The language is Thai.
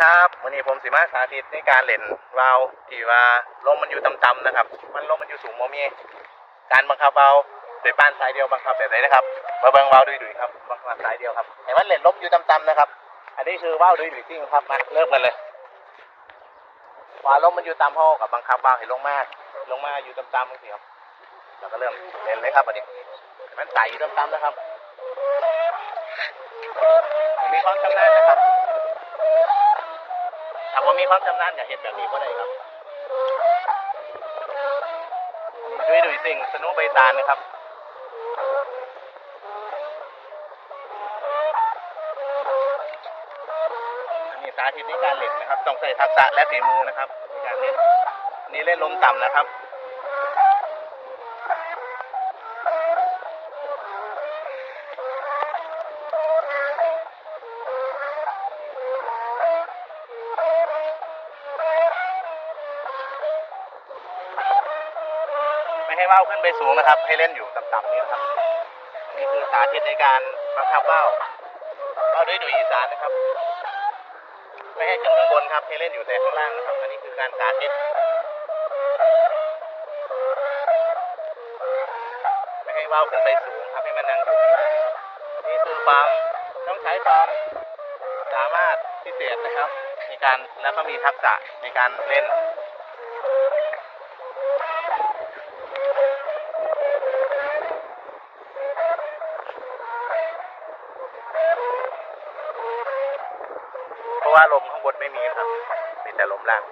ครับวันนี้ผมสิมาสาธิตในการเล่นวาล์วที่ว่าลมมันอยู่ต่ำๆนะครับ มันลมมันอยู่สูงโมมีการบังคับวาล์วโดยป้านสายเดียวบังคับแบบไหนนะครับมาบิ่งวาล์วดุยครับบังคับสายเดียวครับให้มันเล่นลมอยู่ต่ำๆนะครับ อันนี้คือวาล์วดุยๆซิ่งครับมาเริ่มกันเลยวาลมมันอยู่ต่ำห้อกับบังคับวาล์วให้ลงมาลงมาอยู่ต่ำๆบางทีครับเราก็เริ่มเล่นเลยครับอันนี้มันใส่อยู่ต่ำๆนะครับมีความชำนาญนะครับ ถ้าผมมีความชำนาญอยากเห็นแบบนี้ก็ได้ครับด้วยดุยสิ่งสนุใบตาลนะครับอันนี้สาธิตในการเล่นนะครับ ต้องใส่ทักษะและฝีมือนะครับในการเล่นอันนี่เล่นลมต่ำนะครับ ให้ว่าวขึ้นไปสูงนะครับ ให้เล่นอยู่ต่ำๆนี่นะครับ นี่คือสาธิตในการบังคับว่าวว่าวด้วยดุยอีสานนะครับ ไม่ให้ขึ้นข้างบนครับ ให้เล่นอยู่แต่ข้างล่างนะครับ อันนี้คือการสาธิต ไม่ให้ว่าวขึ้นไปสูงครับ ให้มันนั่งอยู่นี่คือความต้องใช้ความสามารถพิเศษนะครับ ในการแล้วก็มีทักษะในการเล่น ว่าลมข้างบนไม่มีครับ มีแต่ลมล่าง